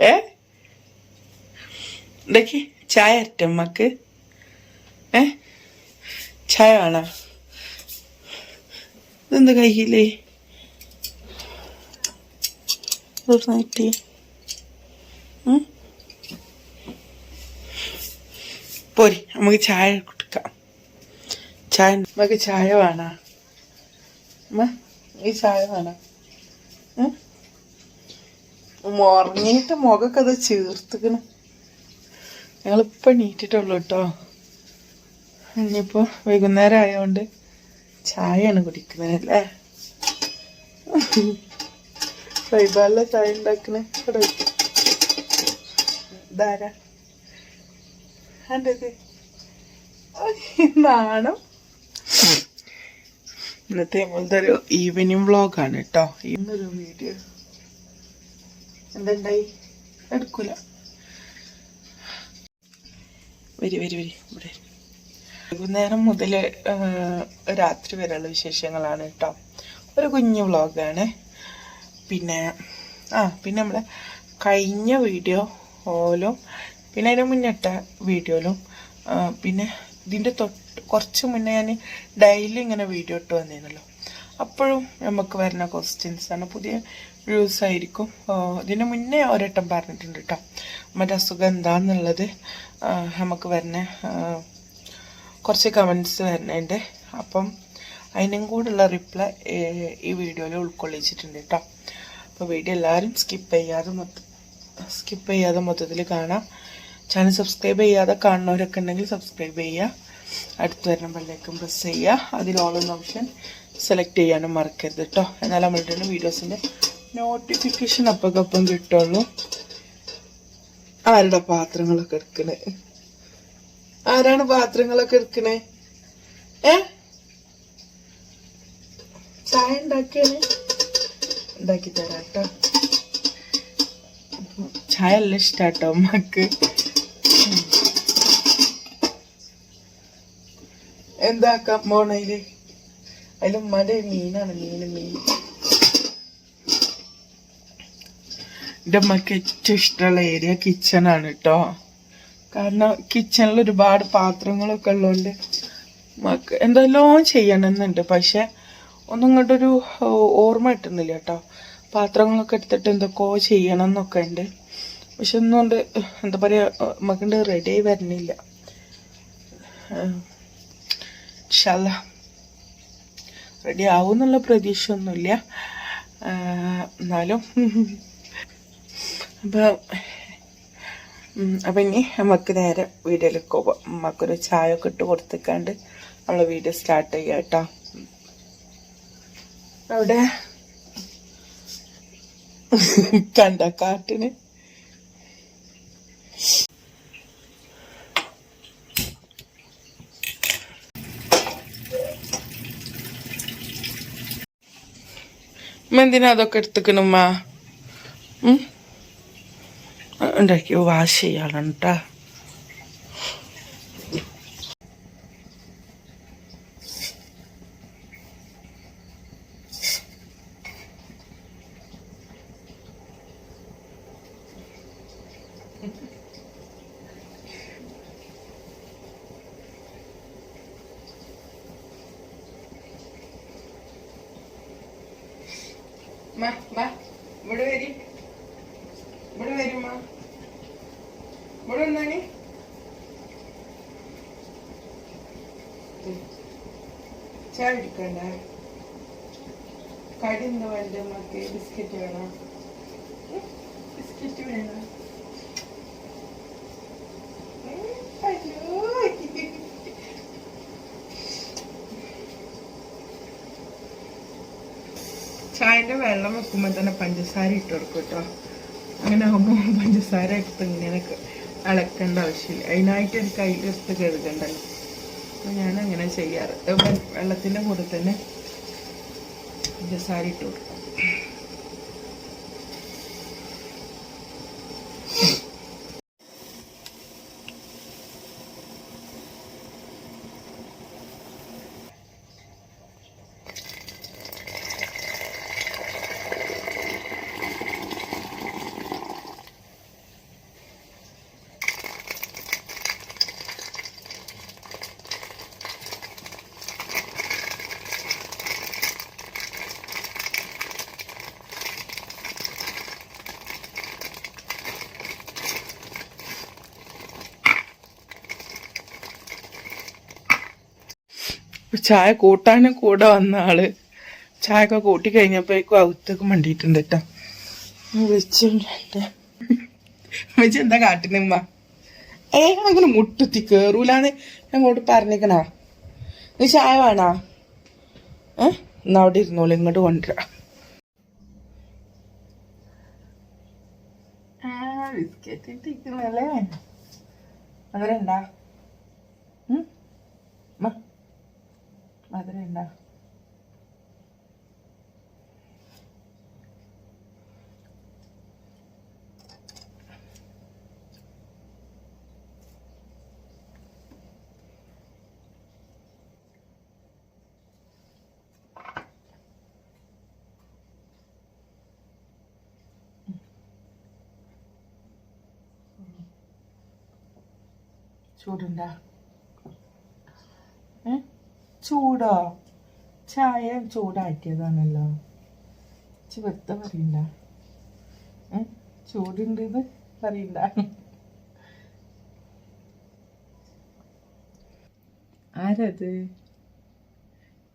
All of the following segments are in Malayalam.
ഏ? ഇടയ്ക്ക് ചായ അറ്റമ്മക്ക് ഏ? ചായ വേണോ? ഇതെന്ത് കയ്യിലേ? നൈറ്റി പോരി നമുക്ക് ചായ കൊടുക്കാം. ചായ നമുക്ക് ചായ വേണോ? ഈ ചായ വേണോ? ഉറങ്ങിയിട്ട് മുഖമൊക്കെ അത് ചീർത്തിക്കണ്. ഞങ്ങളിപ്പോൾ എണീറ്റിട്ടുള്ളൂ കേട്ടോ ഇനിയിപ്പോൾ വൈകുന്നേരം ആയതുകൊണ്ട് ചായയാണ് കുടിക്കുന്നത് അല്ലേ? ചായ ഉണ്ടാക്കണ. ഇവിടെ. ഇതാരാ? എന്റെ നാണം ഇന്നത്തെ നമ്മളത്തെ ഒരു ഈവനിങ് വ്ളോഗാണ് കേട്ടോ ഇന്നൊരു വീഡിയോ എന്തുണ്ടായി എടുക്കൂല. വരി വരി വരി ഇവിടെ. വൈകുന്നേരം മുതൽ രാത്രി വരെയുള്ള വിശേഷങ്ങളാണ് കേട്ടോ ഒരു കുഞ്ഞു വ്ളോഗാണ്. പിന്നെ ആ പിന്നെ നമ്മൾ കഴിഞ്ഞ വീഡിയോ ഓലും പിന്നെ അതിന് മുന്നിട്ട വീഡിയോയിലും പിന്നെ ഇതിന്റെ തൊട്ട് കുറച്ച് മുന്നേ ഞാൻ ഡെയിലി ഇങ്ങനെ വീഡിയോ ഇട്ട് വന്നിരുന്നല്ലോ അപ്പോഴും നമുക്ക് വരുന്ന ക്വസ്റ്റ്യൻസ് ആണ് പുതിയ വ്യൂസ് ആയിരിക്കും ഇതിന് മുന്നേ ഒരട്ടം പറഞ്ഞിട്ടുണ്ട് കേട്ടോ മറ്റേ അസുഖം എന്താന്നുള്ളത് നമുക്ക് വരുന്ന കുറച്ച് കമൻസ് വരുന്നുണ്ട് അപ്പം അതിനും കൂടെയുള്ള റിപ്ലൈ ഈ വീഡിയോയിൽ ഉൾക്കൊള്ളിച്ചിട്ടുണ്ട് കേട്ടോ അപ്പോൾ വീഡിയോ എല്ലാവരും സ്കിപ്പ് ചെയ്യാതെ മൊത്തം സ്കിപ്പ് ചെയ്യാതെ മൊത്തത്തിൽ കാണാം. ചാനൽ സബ്സ്ക്രൈബ് ചെയ്യാതെ കാണുന്നവരൊക്കെ ഉണ്ടെങ്കിൽ സബ്സ്ക്രൈബ് ചെയ്യുക. അടുത്ത് വരുന്ന പ്രസ് ചെയ്യുക. അതിൽ ഓൾ ഓപ്ഷൻ സെലക്ട് ചെയ്യാനും മറക്കരുത് കേട്ടോ എന്നാൽ നമ്മളുടെ വീഡിയോസിന്റെ നോട്ടിഫിക്കേഷൻ അപ്പക്കപ്പം കിട്ടുള്ളൂ. ആരുടെ പാത്രങ്ങളൊക്കെ എടുക്കണേ? ആരാണ് പാത്രങ്ങളൊക്കെ എടുക്കണേ? ഏ? ചായ ഉണ്ടാക്കിയാണ് ഉണ്ടാക്കി തരാട്ടോ. ചായ എല്ലാം ഇഷ്ടാട്ടോ അമ്മയ്ക്ക് എന്താക്കാം പോണേൽ അതിലും ഉമ്മാന്റെ മീനാണ് മീന് മീൻ. എന്റെ അമ്മയ്ക്ക് ഏറ്റവും ഇഷ്ടമുള്ള ഏരിയ കിച്ചണാണ് കേട്ടോ കാരണം കിച്ചണിൽ ഒരുപാട് പാത്രങ്ങളൊക്കെ ഉള്ളതുകൊണ്ട് മക്ക് എന്തെല്ലാം ചെയ്യണമെന്നുണ്ട് പക്ഷെ ഒന്നും ഇങ്ങോട്ടൊരു ഓർമ്മ കിട്ടുന്നില്ല കേട്ടോ പാത്രങ്ങളൊക്കെ എടുത്തിട്ട് എന്തൊക്കെയോ ചെയ്യണം എന്നൊക്കെ ഉണ്ട്. പക്ഷെ ഒന്നും കൊണ്ട് എന്താ പറയുക നമുക്കുണ്ട് റെഡി ആയി വരണില്ല. ഷല്ല റെഡി ആവുന്നുള്ള പ്രതീക്ഷ ഒന്നുമില്ല എന്നാലും അപ്പം ഉം, അപ്പം ഇനി നമുക്ക് നേരെ വീഡിയോയിലേക്ക് പോവാം. നമുക്കൊരു ചായ ഒക്കെ ഇട്ട് കൊടുത്തിക്കാണ്ട് നമ്മൾ വീഡിയോ സ്റ്റാർട്ട് ചെയ്യാം കേട്ടോ അവിടെ കണ്ട കാട്ടിന്? എന്തിനാ അതൊക്കെ എടുത്തുക്കണുമ്മ ഉണ്ടാക്കി വാഷ് ചെയ്യാനാണ് കേട്ടോ Ma, ma, ഇവിടെ വരി. ഇവിടെ വരുമ്മ ഇവിടെ എന്താണ് ചായ കുടിക്കണ്ട. കടി എന്താ വേണ്ട നമുക്ക് ബിസ്ക്കറ്റ് വേണം? ബിസ്ക്കറ്റ് വേണം. ചായന്റെ വെള്ളം വെക്കുമ്പോൾ തന്നെ പഞ്ചസാര ഇട്ട് കൊടുക്കും കേട്ടോ. അങ്ങനെ ആകുമ്പോൾ പഞ്ചസാര എടുത്ത് ഇങ്ങനെ അളക്കേണ്ട ആവശ്യമില്ല. അതിനായിട്ട് ഒരു കയ്യിലെടുത്ത് കഴുകണ്ടല്ലോ അപ്പൊ ഞാൻ അങ്ങനെ ചെയ്യാറ് വെള്ളത്തിന്റെ കൂടെ തന്നെ പഞ്ചസാര ഇട്ട് കൊടുക്കും. ചായ കൂട്ടാനും കൂടെ വന്ന ആൾ. ചായ ഒക്കെ കൂട്ടി കഴിഞ്ഞപ്പോഴേക്കും അവത്തേക്ക് മണ്ടിയിട്ടുണ്ട് കേട്ടോ വെച്ചിട്ടുണ്ട് വെച്ച് എന്താ കാട്ടിനുമ്മ ഏ അങ്ങനെ മുട്ടുത്തി കേറൂലാന്ന് അങ്ങോട്ട് പറഞ്ഞേക്കണാ. നീ ചായ വേണോ? ഏ എന്നാ അവിടെ ഇരുന്നോളൂ ഇങ്ങോട്ട് കൊണ്ടുവരാ. ബിസ്ക്കറ്റ് ഇട്ടിരിക്കുന്നല്ലേ? മധുരണ്ടാ മധുരണ്ടാ ചൂടുണ്ടാ? ചൂടോ? ചായ ചൂടാക്കിയതാണല്ലോ. ചി വെറുതെ പറയണ്ട. ചൂടുണ്ട് പറയണ്ട. ആരത്?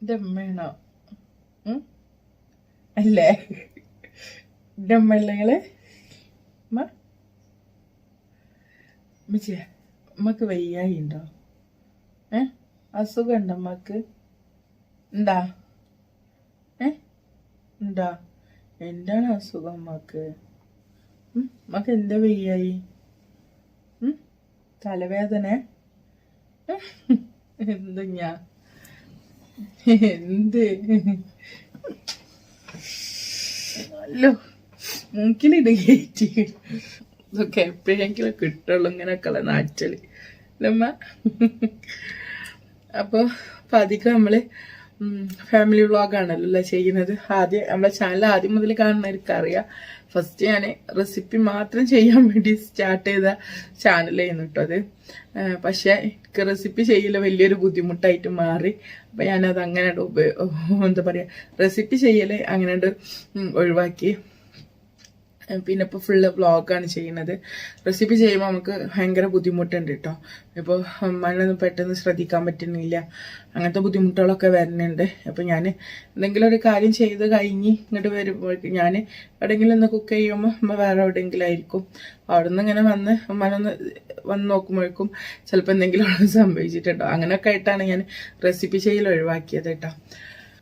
എന്റെ അമ്മയാണോ? അല്ലേ? എന്റെ അമ്മയല്ലേ നിങ്ങൾ അമ്മ അമ്മച്ചിയെ അമ്മയ്ക്ക് വയ്യായി ഉണ്ടോ അസുഖം ഉണ്ടോ അമ്മയ്ക്ക് ഉണ്ടാ ഏ? ഉണ്ടാ എന്താണ് അസുഖം അമ്മയ്ക്ക്? അമ്മയ്ക്ക് എന്താ വയ്യായി? തലവേദന? എന്ത് ഞാ? എന്ത്? അല്ലോ മൂക്കിലിട് കയറ്റി. ഇതൊക്കെ എപ്പോഴെങ്കിലും കിട്ടുള്ളൂ ഇങ്ങനെയൊക്കെയുള്ള നാറ്റൽ അല്ലമ്മ അപ്പോൾ അപ്പം അധികം നമ്മൾ ഫാമിലി വ്ളോഗാണല്ലോ അല്ലേ ചെയ്യുന്നത്. ആദ്യം നമ്മളെ ചാനൽ ആദ്യം മുതൽ കാണുന്നവർക്ക് അറിയാം. ഫസ്റ്റ് ഞാൻ റെസിപ്പി മാത്രം ചെയ്യാൻ വേണ്ടി സ്റ്റാർട്ട് ചെയ്ത ചാനലായിരുന്നു കേട്ടോ അത്. പക്ഷേ എനിക്ക് റെസിപ്പി ചെയ്യൽ വലിയൊരു ബുദ്ധിമുട്ടായിട്ട് മാറി. അപ്പം ഞാനത് അങ്ങനെ എന്താ പറയുക റെസിപ്പി ചെയ്യൽ അങ്ങനെ ഒഴിവാക്കി. പിന്നെ ഇപ്പോൾ ഫുള്ള് വ്ളോഗാണ് ചെയ്യുന്നത്. റെസിപ്പി ചെയ്യുമ്പോൾ നമുക്ക് ഭയങ്കര ബുദ്ധിമുട്ടുണ്ട് കേട്ടോ ഇപ്പോൾ മണ്ണൊന്നും പെട്ടെന്ന് ശ്രദ്ധിക്കാൻ പറ്റുന്നില്ല. അങ്ങനത്തെ ബുദ്ധിമുട്ടുകളൊക്കെ വരുന്നുണ്ട്. അപ്പോൾ ഞാൻ എന്തെങ്കിലും ഒരു കാര്യം ചെയ്ത് കഴിഞ്ഞ് ഇങ്ങോട്ട് വരുമ്പോൾ ഞാൻ എവിടെയെങ്കിലും ഒന്ന് കുക്ക് ചെയ്യുമ്പോൾ അമ്മ വേറെ എവിടെയെങ്കിലും ആയിരിക്കും. അവിടെ നിന്ന് ഇങ്ങനെ വന്ന് മണ്ണൊന്ന് വന്ന് നോക്കുമ്പോഴേക്കും ചിലപ്പോൾ എന്തെങ്കിലും സംഭവിച്ചിട്ടുണ്ടോ അങ്ങനെയൊക്കെ ആയിട്ടാണ് ഞാൻ റെസിപ്പി ചെയ്യൽ ഒഴിവാക്കിയത് കേട്ടോ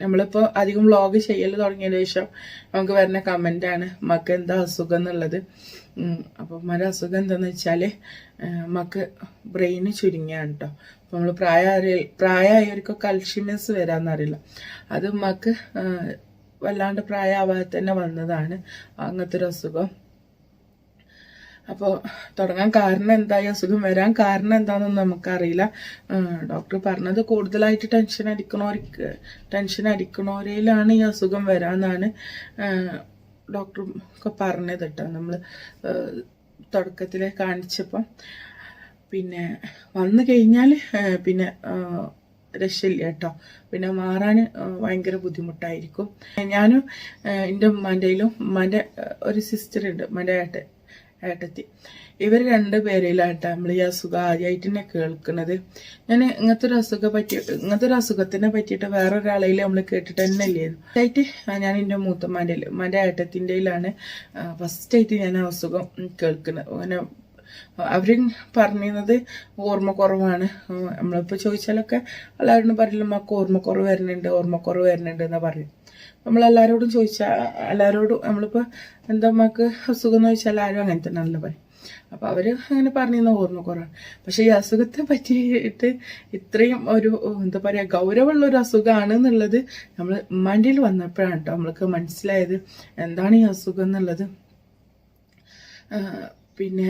നമ്മളിപ്പോൾ അധികം വ്ളോഗ് ചെയ്യൽ തുടങ്ങിയതിന് ശേഷം നമുക്ക് വരുന്ന കമന്റ് ആണ് മക്ക് എന്താ അസുഖം എന്നുള്ളത്. അപ്പോൾ മര അസുഖം എന്താണെന്ന് വെച്ചാൽ മക്ക് ബ്രെയിന് ചുരുങ്ങിയാണ് കേട്ടോ അപ്പോൾ നമ്മൾ പ്രായ പ്രായമായവർക്കൊക്കെ അൽഷിമസ് വരാമെന്നറിയില്ല അത് മക്ക് വല്ലാണ്ട് പ്രായ ആവാതെ തന്നെ വന്നതാണ് അങ്ങനത്തെ ഒരു അസുഖം. അപ്പോൾ തുടങ്ങാൻ കാരണം എന്തായി? അസുഖം വരാൻ കാരണം എന്താണെന്ന് നമുക്കറിയില്ല. ഡോക്ടർ പറഞ്ഞത് കൂടുതലായിട്ട് ടെൻഷൻ അടിക്കണവർക്ക് ടെൻഷൻ അടിക്കണവരിലാണ് ഈ അസുഖം വരാമെന്നാണ് ഡോക്ടർ ഒക്കെ പറഞ്ഞത് കേട്ടോ. നമ്മൾ തുടക്കത്തിൽ കാണിച്ചപ്പം. പിന്നെ വന്നു കഴിഞ്ഞാൽ പിന്നെ രക്ഷയില്ല കേട്ടോ. പിന്നെ മാറാൻ ഭയങ്കര ബുദ്ധിമുട്ടായിരിക്കും. ഞാനും എന്റെ ഉമ്മാന്റെയിലും ഉമ്മാന്റെ ഒരു സിസ്റ്റർ ഉണ്ട് ഉമ്മാന്റെ ഏട്ടൻ. ഏട്ടത്തി. ഇവർ രണ്ടുപേരിലായിട്ട് നമ്മൾ ഈ അസുഖം ആദ്യമായിട്ട് തന്നെ കേൾക്കുന്നത് ഞാൻ ഇങ്ങനത്തെ ഒരു അസുഖം പറ്റി ഇങ്ങനത്തെ ഒരു അസുഖത്തിനെ പറ്റിയിട്ട് വേറൊരാളെയിൽ നമ്മൾ കേട്ടിട്ട് തന്നെ ഇല്ലായിരുന്നു ആയിട്ട് ഞാൻ എന്റെ മൂത്തമ്മാന്റെ ഉമ്മാന്റെ ഏട്ടത്തിന്റെയിലാണ് ഫസ്റ്റായിട്ട് ഞാൻ അസുഖം കേൾക്കുന്നത് അങ്ങനെ അവർ പറഞ്ഞിരുന്നത് ഓർമ്മക്കുറവാണ്. നമ്മളിപ്പോൾ ചോദിച്ചാലൊക്കെ എല്ലാവരും പറയില്ല നമുക്ക് ഓർമ്മക്കുറവ് വരുന്നുണ്ട് ഓർമ്മക്കുറവ് വരുന്നുണ്ട് എന്ന് പറയും. നമ്മളെല്ലാവരോടും ചോദിച്ചാൽ എല്ലാവരോടും നമ്മളിപ്പോൾ എന്താ നമുക്ക് അസുഖം എന്ന് ചോദിച്ചാൽ എല്ലാവരും അങ്ങനെ തന്നെയാണല്ലോ പറയും. അപ്പോൾ അവർ അങ്ങനെ പറഞ്ഞിരുന്ന ഓർമ്മക്കുറവാണ് പക്ഷേ ഈ അസുഖത്തെ പറ്റിയിട്ട് ഇത്രയും ഒരു എന്താ പറയുക ഗൗരവമുള്ള ഒരു അസുഖമാണ് എന്നുള്ളത് നമ്മൾ മണ്ടിൽ വന്നപ്പോഴാണ് കേട്ടോ നമ്മൾക്ക് മനസ്സിലായത്. എന്താണ് ഈ അസുഖം എന്നുള്ളത്? പിന്നെ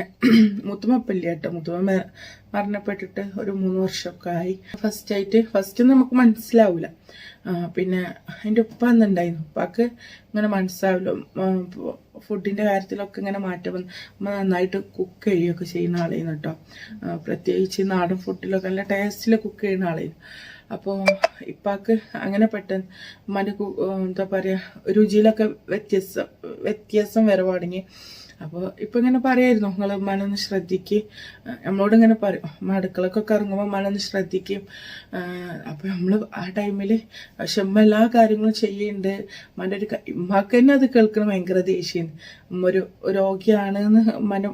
മുത്തുമപ്പല്ല കേട്ടോ മുത്തുമ്മ മരണപ്പെട്ടിട്ട് ഒരു മൂന്ന് വർഷമൊക്കെ ആയി ഫസ്റ്റ് ആയിട്ട് ഫസ്റ്റ് നമുക്ക് മനസ്സിലാവില്ല പിന്നെ എന്റെ ഉപ്പ അന്നുണ്ടായിരുന്നു. ഉപ്പാക്ക് ഇങ്ങനെ മനസ്സിലാവില്ല ഫുഡിന്റെ കാര്യത്തിലൊക്കെ ഇങ്ങനെ മാറ്റം വന്ന് അമ്മ നന്നായിട്ട് കുക്ക് ചെയ്യുകയൊക്കെ ചെയ്യുന്ന ആളായിരുന്നു കേട്ടോ. പ്രത്യേകിച്ച് നാടൻ ഫുഡിലൊക്കെ നല്ല ടേസ്റ്റിൽ കുക്ക് ചെയ്യുന്ന ആളായിരുന്നു. അപ്പോൾ ഇപ്പാക്ക് അങ്ങനെ പെട്ടെന്ന് ഉമ്മാന്റെ കു- എന്താ പറയുക രുചിയിലൊക്കെ വ്യത്യാസം വരവ് തുടങ്ങി അപ്പോൾ ഇപ്പം ഇങ്ങനെ പറയായിരുന്നു നിങ്ങൾ മനൊന്ന് ശ്രദ്ധിക്കും. നമ്മളോട് ഇങ്ങനെ പറയും അടുക്കളക്കൊക്കെ ഇറങ്ങുമ്പോൾ മനൊന്ന് ശ്രദ്ധിക്കും. അപ്പോൾ നമ്മൾ ആ ടൈമിൽ പക്ഷെ അമ്മ എല്ലാ കാര്യങ്ങളും ചെയ്യുന്നുണ്ട് ഉമ്മാന്റെ ഒരു ഉമ്മക്ക് തന്നെ അത് കേൾക്കണം ഭയങ്കര ദേഷ്യം അമ്മ ഒരു രോഗിയാണ് എന്ന് മനം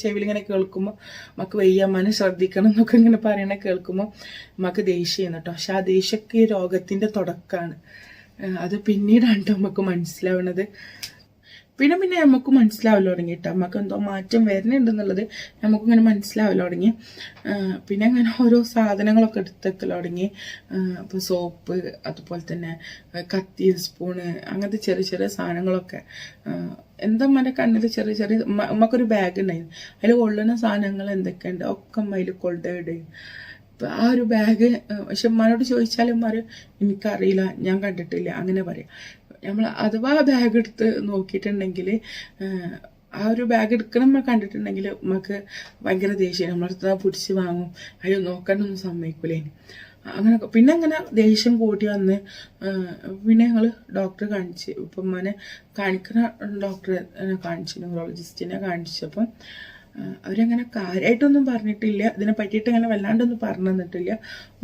ചെവിയിൽ ഇങ്ങനെ കേൾക്കുമ്പോൾ മക്ക് വയ്യ മന ശ്രദ്ധിക്കണം എന്നൊക്കെ ഇങ്ങനെ പറയണ കേൾക്കുമ്പോൾ നമുക്ക് ദേഷ്യം കേട്ടോ. പക്ഷെ ആ ദേഷ്യമൊക്കെ രോഗത്തിന്റെ തുടക്കമാണ് അത് പിന്നീടാണ് നമുക്ക് മനസ്സിലാവണത്. പിന്നെ പിന്നെ നമുക്ക് മനസ്സിലാവില്ല തുടങ്ങി കേട്ടോ നമുക്ക് എന്തോ മാറ്റം വരുന്നുണ്ടെന്നുള്ളത് നമുക്കിങ്ങനെ മനസ്സിലാവില്ല തുടങ്ങി. പിന്നെ അങ്ങനെ ഓരോ സാധനങ്ങളൊക്കെ എടുത്തെക്കൽ തുടങ്ങി. ഇപ്പോൾ സോപ്പ് അതുപോലെ തന്നെ കത്തി സ്പൂണ് അങ്ങനത്തെ ചെറിയ ചെറിയ സാധനങ്ങളൊക്കെ. എന്താ മറ്റേ കണ്ണിൽ ചെറിയ ചെറിയ നമുക്കൊരു ബാഗ് ഉണ്ടായിരുന്നു അതിൽ കൊള്ളുന്ന സാധനങ്ങൾ എന്തൊക്കെയുണ്ട്? ഒക്കെ അമ്മ അതിൽ ഇപ്പം ആ ഒരു ബാഗ് പക്ഷെ ഉമ്മാനോട് ചോദിച്ചാലും ഉമ്മാർ എനിക്കറിയില്ല ഞാൻ കണ്ടിട്ടില്ല. അങ്ങനെ പറയും. നമ്മൾ അഥവാ ബാഗ് എടുത്ത് നോക്കിയിട്ടുണ്ടെങ്കിൽ ആ ഒരു ബാഗ് എടുക്കണം നമ്മൾ കണ്ടിട്ടുണ്ടെങ്കിൽ നമുക്ക് ഭയങ്കര ദേഷ്യം നമ്മളടുത്ത് പിടിച്ച് വാങ്ങും. അയ്യോ നോക്കാനൊന്നും സമ്മതിക്കൂലേ അങ്ങനെ പിന്നെ അങ്ങനെ ദേഷ്യം കൂട്ടി വന്ന് പിന്നെ ഞങ്ങൾ ഡോക്ടറെ കാണിച്ച്. ഇപ്പം ഉമ്മാനെ കാണിക്കുന്ന ഡോക്ടറെ കാണിച്ചു ന്യൂറോളജിസ്റ്റിനെ കാണിച്ചപ്പം അവരങ്ങനെ കാര്യമായിട്ടൊന്നും പറഞ്ഞിട്ടില്ല. ഇതിനെ പറ്റിയിട്ട് അങ്ങനെ വല്ലാണ്ടൊന്നും പറഞ്ഞു തന്നിട്ടില്ല.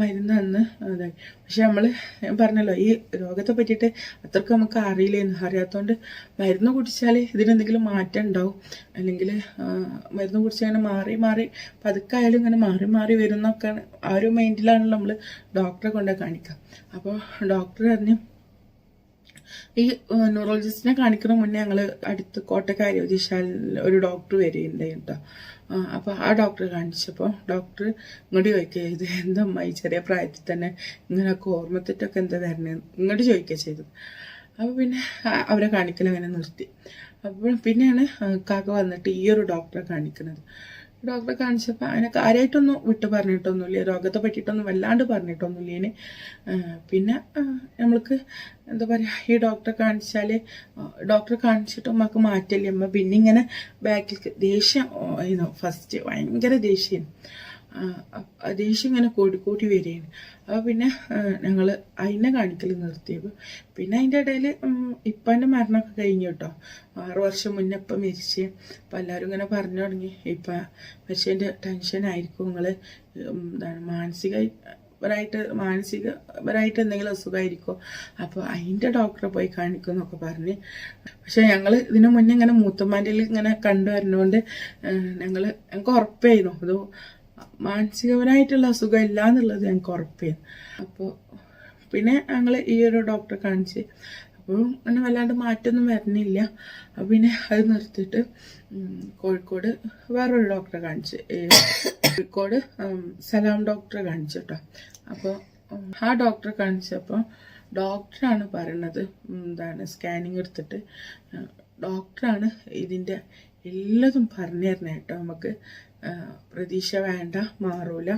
മരുന്ന് അന്ന് അതായി പക്ഷെ നമ്മൾ പറഞ്ഞല്ലോ ഈ രോഗത്തെ പറ്റിയിട്ട് അത്രയ്ക്ക് നമുക്ക് അറിയില്ലേന്ന്. അറിയാത്തതുകൊണ്ട് മരുന്ന് കുടിച്ചാൽ ഇതിനെന്തെങ്കിലും മാറ്റം ഉണ്ടാവും. അല്ലെങ്കിൽ മരുന്ന് കുടിച്ച് അങ്ങനെ മാറി മാറി പതുക്കായാലും ഇങ്ങനെ മാറി മാറി വരുന്നൊക്കെ ആ ഒരു മൈൻഡിലാണല്ലോ നമ്മൾ ഡോക്ടറെ കൊണ്ടേ കാണിക്കുക അപ്പോൾ ഡോക്ടർ പറഞ്ഞു ഈ ന്യൂറോളജിസ്റ്റിനെ കാണിക്കുന്ന മുന്നേ ഞങ്ങൾ അടുത്ത് കോട്ടക്കാരി ജ്യോതിശാലിൽ ഒരു ഡോക്ടർ വരികയുണ്ടായി കേട്ടോ അപ്പോൾ ആ ഡോക്ടറെ കാണിച്ചപ്പോൾ ഡോക്ടർ ഇങ്ങോട്ട് ചോദിക്കുക ഇത് ഈ ചെറിയ പ്രായത്തിൽ തന്നെ ഇങ്ങനെയൊക്കെ ഓർമ്മത്തിട്ടൊക്കെ എന്താ വരണേ ഇങ്ങോട്ട് ചോദിക്കുക ചെയ്തു അപ്പോൾ പിന്നെ അവരെ കാണിക്കൽ അങ്ങനെ നിർത്തി. അപ്പോൾ പിന്നെയാണ് കാക്ക വന്നിട്ട് ഈ ഒരു ഡോക്ടറെ കാണിക്കുന്നത് ഡോക്ടറെ കാണിച്ചപ്പോൾ അതിനെ കാര്യമായിട്ടൊന്നും വിട്ട് പറഞ്ഞിട്ടൊന്നുമില്ല. രോഗത്തെ പറ്റിയിട്ടൊന്നും വല്ലാണ്ട് പറഞ്ഞിട്ടൊന്നുമില്ല. ഇനി പിന്നെ നമ്മൾക്ക് എന്താ പറയുക ഈ ഡോക്ടറെ കാണിച്ചാൽ ഡോക്ടറെ കാണിച്ചിട്ട് നമുക്ക് മാറ്റില്ല അമ്മ പിന്നെ ഇങ്ങനെ ബാക്കിൽ ദേഷ്യം ഫസ്റ്റ് ഭയങ്കര ദേഷ്യം ദേഷ്യം ഇങ്ങനെ കൂടി കൂടി വരികയാണ്. അപ്പോൾ പിന്നെ ഞങ്ങൾ അതിനെ കാണിക്കൽ നിർത്തിയത് പിന്നെ അതിന്റെ ഇടയിൽ ഇപ്പം എന്റെ മരണമൊക്കെ കഴിഞ്ഞു കേട്ടോ. ആറ് വർഷം മുന്നേ ഇപ്പം മരിച്ച്. അപ്പം എല്ലാവരും ഇങ്ങനെ പറഞ്ഞു തുടങ്ങി. ഇപ്പം മരിച്ചതിന്റെ ടെൻഷനായിരിക്കും നിങ്ങൾ എന്താണ് മാനസിക പരമായിട്ട് മാനസികപരമായിട്ട് എന്തെങ്കിലും അസുഖമായിരിക്കും? അപ്പോൾ അതിന്റെ ഡോക്ടറെ പോയി കാണിക്കും എന്നൊക്കെ പറഞ്ഞ്. പക്ഷെ ഞങ്ങൾ ഇതിനു മുന്നേ ഇങ്ങനെ മൂത്തമാന്റെ ഇങ്ങനെ കണ്ടു വരുന്നതുകൊണ്ട് ഞങ്ങൾ ഞങ്ങൾക്ക് ഉറപ്പായിരുന്നു. അത് മാനസികപരമായിട്ടുള്ള അസുഖം ഇല്ല എന്നുള്ളത് ഞങ്ങൾക്ക് ഉറപ്പായിരുന്നു അപ്പോൾ പിന്നെ ഞങ്ങൾ ഈ ഒരു ഡോക്ടറെ കാണിച്ച് അപ്പോൾ അങ്ങനെ വല്ലാണ്ട് മാറ്റമൊന്നും വരുന്നില്ല അപ്പോൾ പിന്നെ അത് നിർത്തിയിട്ട് കോഴിക്കോട് വേറൊരു ഡോക്ടറെ കാണിച്ച് കോഴിക്കോട് സലാം ഡോക്ടറെ കാണിച്ചു കേട്ടോ. അപ്പോൾ ആ ഡോക്ടറെ കാണിച്ചപ്പോൾ ഡോക്ടറാണ് പറയണത് എന്താണ് സ്കാനിങ് എടുത്തിട്ട് ഡോക്ടറാണ് ഇതിന്റെ എല്ലാതും പറഞ്ഞു തരണേ കേട്ടോ നമുക്ക്. പ്രതീക്ഷ വേണ്ട മാറൂല.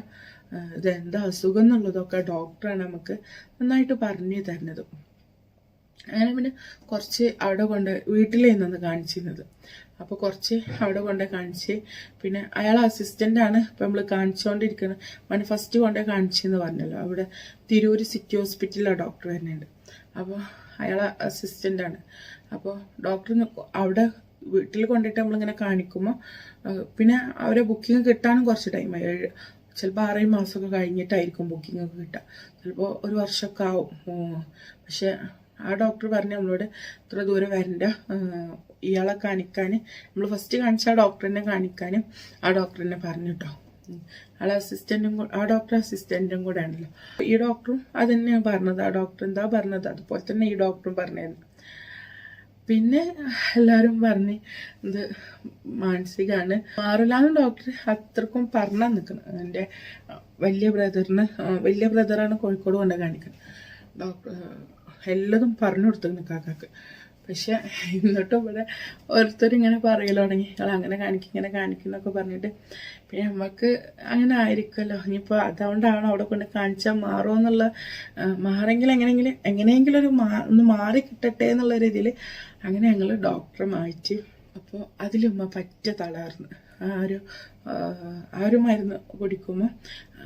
ഇതെന്താ അസുഖം എന്നുള്ളതൊക്കെ ഡോക്ടറാണ് നമുക്ക് നന്നായിട്ട് പറഞ്ഞു തരുന്നത്. അങ്ങനെ പിന്നെ കുറച്ച് അവിടെ കൊണ്ട് വീട്ടിലായിരുന്നു കാണിച്ചിരുന്നത്. അപ്പോൾ കുറച്ച് അവിടെ കൊണ്ട് കാണിച്ച് പിന്നെ അയാൾ അസിസ്റ്റന്റ് ആണ്. ഇപ്പം നമ്മൾ കാണിച്ചുകൊണ്ടിരിക്കുന്നത് മന ഫസ്റ്റ് കൊണ്ടേ കാണിച്ചെന്ന് പറഞ്ഞല്ലോ. അവിടെ തിരൂർ സിറ്റി ഹോസ്പിറ്റലിലെ ഡോക്ടർ വരുന്നുണ്ട്. അപ്പോൾ അയാൾ അസിസ്റ്റന്റ് ആണ്. അപ്പോൾ ഡോക്ടർ അവിടെ വീട്ടിൽ കൊണ്ടിട്ട് നമ്മളിങ്ങനെ കാണിക്കുമ്പോൾ പിന്നെ അവരെ ബുക്കിംഗ് കിട്ടാനും കുറച്ച് ടൈമായി ഏഴ് ചിലപ്പോൾ ആറേഴ് മാസമൊക്കെ കഴിഞ്ഞിട്ടായിരിക്കും ബുക്കിംഗ് ഒക്കെ കിട്ടുക. ചിലപ്പോൾ ഒരു വർഷമൊക്കെ ആവും. പക്ഷേ ആ ഡോക്ടർ പറഞ്ഞു നമ്മളോട് ഇത്ര ദൂരം വരണ്ട. ഇയാളെ കാണിക്കാൻ നമ്മൾ ഫസ്റ്റ് കാണിച്ച ആ ഡോക്ടറിനെ കാണിക്കാനും ആ ഡോക്ടറിനെ പറഞ്ഞു കേട്ടോ. ആളെ അസിസ്റ്റന്റും ആ ഡോക്ടർ അസിസ്റ്റന്റും കൂടെ ആണല്ലോ. ഈ ഡോക്ടറും അത് തന്നെയാണ് പറഞ്ഞത്. ആ ഡോക്ടർ എന്താ പറഞ്ഞത്? അതുപോലെ തന്നെ ഈ ഡോക്ടറും പറഞ്ഞായിരുന്നു. പിന്നെ എല്ലാവരും പറഞ്ഞ് ഇത് മാനസികമാണ് മാറില്ലാന്ന് ഡോക്ടർ അത്രക്കും പറഞ്ഞു നിൽക്കണം എന്റെ വലിയ ബ്രദറിന് വലിയ ബ്രദറാണ് കോഴിക്കോട് കൊണ്ട് കാണിക്കുന്നത് ഡോക്ടർ എല്ലതും പറഞ്ഞു കൊടുത്തു കാക്കാക്ക്. പക്ഷെ എന്നിട്ടും ഇവിടെ ഓരോരുത്തരിങ്ങനെ പറയൽ തുടങ്ങി. നിങ്ങൾ അങ്ങനെ കാണിക്കും ഇങ്ങനെ കാണിക്കും എന്നൊക്കെ പറഞ്ഞിട്ട്. പിന്നെ നമുക്ക് അങ്ങനെ ആയിരിക്കുമല്ലോ. ഇനിയിപ്പോൾ അതുകൊണ്ടാണ് അവിടെ കൊണ്ട് കാണിച്ചാൽ മാറുമോ എന്നുള്ള എങ്ങനെയെങ്കിലും എങ്ങനെയെങ്കിലും ഒരു മാ ഒന്ന് മാറി കിട്ടട്ടെ എന്നുള്ള രീതിയിൽ അങ്ങനെ ഞങ്ങൾ ഡോക്ടറെ മാറ്റി. അപ്പോൾ അതിലുമ്മ പറ്റ തളർന്ന്. ആ ഒരു ആ, ഒരു മരുന്ന് കുടിക്കുമ്പോൾ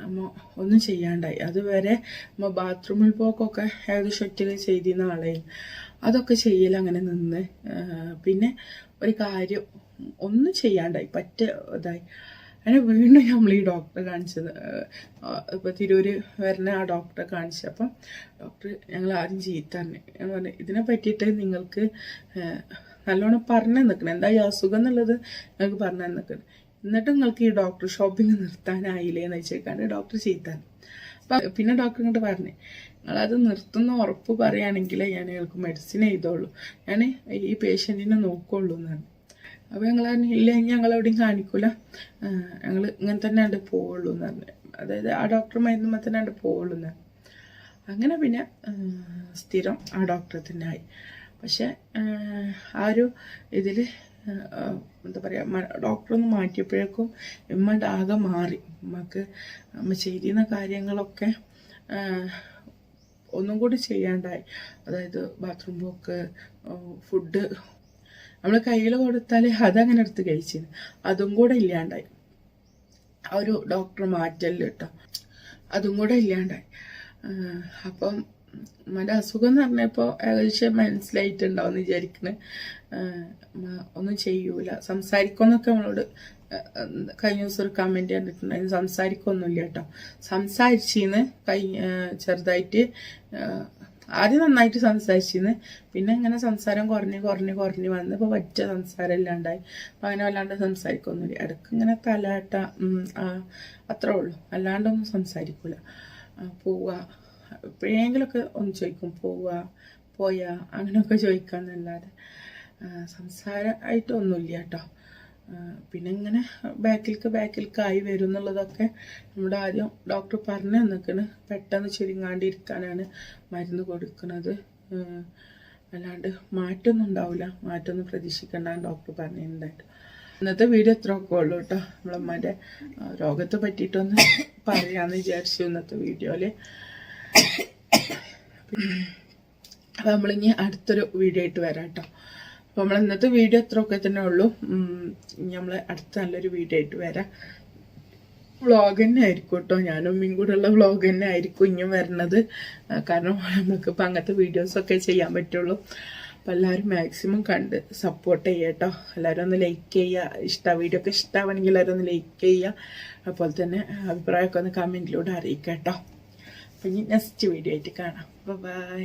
അമ്മ ഒന്നും ചെയ്യാണ്ടായി. അതുവരെ അമ്മ ബാത്റൂമിൽ പോക്കൊക്കെ ഏകദേശം ഒറ്റയ്ക്ക് ചെയ്തിരുന്ന ആളെയിൽ അതൊക്കെ ചെയ്യൽ അങ്ങനെ നിന്ന്. പിന്നെ ഒരു കാര്യം ഒന്നും ചെയ്യാണ്ടായി. പറ്റ ഇതായി. അങ്ങനെ വീണ്ടും നമ്മൾ ഈ ഡോക്ടറെ കാണിച്ചത്. ഇപ്പോൾ തിരൂര് വരുന്ന ആ ഡോക്ടറെ കാണിച്ചപ്പം ഡോക്ടർ ഞങ്ങൾ ആദ്യം ചീത്ത തന്നെ ഞാൻ പറഞ്ഞു ഇതിനെ പറ്റിയിട്ട് നിങ്ങൾക്ക് നല്ലോണം പറഞ്ഞു നിൽക്കണം. എന്താ ഈ അസുഖം എന്നുള്ളത്? നിങ്ങൾക്ക് പറഞ്ഞു നിൽക്കണം. എന്നിട്ട് നിങ്ങൾക്ക് ഈ ഡോക്ടർ ഷോപ്പിംഗ് നിർത്താനായില്ലേ എന്ന് വെച്ചേക്കാണ്ട് ഡോക്ടർ ചെയ്താൽ അപ്പം പിന്നെ ഡോക്ടർ ഇങ്ങോട്ട് പറഞ്ഞു നിങ്ങളത് നിർത്തുന്ന ഉറപ്പ് പറയുകയാണെങ്കിൽ ഞാൻ നിങ്ങൾക്ക് മെഡിസിൻ ചെയ്തോളൂ ഞാൻ ഈ പേഷ്യന്റിനെ നോക്കുള്ളൂ എന്നാണ് അപ്പോൾ ഞങ്ങൾ പറഞ്ഞു ഇല്ല ഞങ്ങൾ എവിടെയും കാണിക്കൂല. ഞങ്ങൾ ഇങ്ങനെ തന്നെ ഉണ്ട് പോവുള്ളൂ എന്ന് പറഞ്ഞു. അതായത് ആ ഡോക്ടർ മരുന്നുമ്പോൾ തന്നെ ഉണ്ട് പോവുള്ളൂ എന്ന് അങ്ങനെ പിന്നെ സ്ഥിരം ആ ഡോക്ടറെ തന്നെ ആയി. പക്ഷെ ആ, ഒരു ഇതിൽ എന്താ പറയുക ഡോക്ടറൊന്ന് മാറ്റിയപ്പോഴേക്കും ഉമ്മയുടെ ആകെ മാറി. ഉമ്മക്ക് അമ്മ ചെയ്യുന്ന കാര്യങ്ങളൊക്കെ ഒന്നും കൂടി ചെയ്യാണ്ടായി. അതായത് ബാത്റൂം പോക്ക് ഫുഡ് നമ്മൾ കയ്യിൽ കൊടുത്താൽ അതങ്ങനെ എടുത്ത് കഴിച്ചിരുന്നു അതും കൂടെ ഇല്ലാണ്ടായി. ആ ഒരു ഡോക്ടർ മാറ്റല്ലോ കേട്ടോ അതും കൂടെ ഇല്ലാണ്ടായി. അപ്പം ഉമ്മന്റെ അസുഖം എന്ന് പറഞ്ഞപ്പോൾ ഏകദേശം മനസ്സിലായിട്ടുണ്ടാവും എന്ന് വിചാരിക്കണ്. ഒന്നും ചെയ്യൂല. സംസാരിക്കുമെന്നൊക്കെ നമ്മളോട് കഴിഞ്ഞ ദിവസം ഒരു കമന്റ് കണ്ടിട്ടുണ്ടായിരുന്നു. സംസാരിക്കൊന്നുമില്ല കേട്ടോ. സംസാരിച്ചിന്ന് കഴിഞ്ഞ ചെറുതായിട്ട് ആദ്യം നന്നായിട്ട് സംസാരിച്ചിന്ന്. പിന്നെ ഇങ്ങനെ സംസാരം കുറഞ്ഞ് കുറഞ്ഞ് കുറഞ്ഞ് വന്ന് ഇപ്പോൾ പറ്റ സംസാരം ഇല്ലാണ്ടായി. അപ്പം അങ്ങനെ വല്ലാണ്ട് സംസാരിക്കൊന്നുമില്ല. ഇടയ്ക്ക് ഇങ്ങനെ തലാട്ട അത്രേ ഉള്ളൂ. അല്ലാണ്ടൊന്നും സംസാരിക്കൂല. പോവുക എപ്പോഴെങ്കിലുമൊക്കെ ഒന്ന് ചോദിക്കും പോവുക പോയാ അങ്ങനെയൊക്കെ ചോദിക്കാന്നല്ലാതെ. എന്നല്ലാതെ സംസാരമായിട്ടൊന്നുമില്ല കേട്ടോ. പിന്നെ ഇങ്ങനെ ബാക്കിൽക്ക് ബാക്കിൽക്ക് ആയി വരും എന്നുള്ളതൊക്കെ നമ്മുടെ ആദ്യം ഡോക്ടർ പറഞ്ഞു തന്നിക്കണ് പെട്ടെന്ന് ചുരുങ്ങാണ്ടിരിക്കാനാണ് മരുന്ന് കൊടുക്കുന്നത് അല്ലാണ്ട് മാറ്റമൊന്നും ഉണ്ടാവില്ല. മാറ്റമൊന്നും പ്രതീക്ഷിക്കേണ്ടെന്ന് ഡോക്ടർ പറഞ്ഞിട്ടുണ്ടായിട്ട് ഇന്നത്തെ വീഡിയോ എത്ര ഒക്കെ ഉള്ളൂ കേട്ടോ. നമ്മളമ്മേന്റെ രോഗത്തെ പറ്റിയിട്ടൊന്ന് പറയാമെന്ന് വിചാരിച്ചു ഇന്നത്തെ വീഡിയോയിൽ അപ്പോൾ നമ്മളിനി അടുത്തൊരു വീഡിയോ ആയിട്ട് വരാം കേട്ടോ. അപ്പോൾ നമ്മൾ ഇന്നത്തെ വീഡിയോ അത്രയൊക്കെ തന്നെ ഉള്ളൂ. നമ്മൾ അടുത്ത നല്ലൊരു വീഡിയോ ആയിട്ട് വരാം. വ്ളോഗ് തന്നെ ആയിരിക്കും കേട്ടോ. ഞാനും ഉമ്മയും കൂടെ ഉള്ള വ്ളോഗ് തന്നെ ആയിരിക്കും ഇനിയും വരണത്. കാരണം നമുക്കിപ്പോൾ അങ്ങനത്തെ വീഡിയോസൊക്കെ ചെയ്യാൻ പറ്റുള്ളൂ. അപ്പോൾ എല്ലാവരും മാക്സിമം കണ്ട് സപ്പോർട്ട് ചെയ്യുക കേട്ടോ. എല്ലാവരും ഒന്ന് ലൈക്ക് ചെയ്യുക. ഇഷ്ട വീഡിയോ ഒക്കെ ഇഷ്ടമാണെങ്കിൽ എല്ലാവരും ഒന്ന് ലൈക്ക് ചെയ്യുക. അതുപോലെ തന്നെ അഭിപ്രായമൊക്കെ ഒന്ന് കമന്റിലൂടെ അറിയിക്കാം കേട്ടോ. ഇനി നെക്സ്റ്റ് വീഡിയോ ആയിട്ട് കാണാം. ബൈ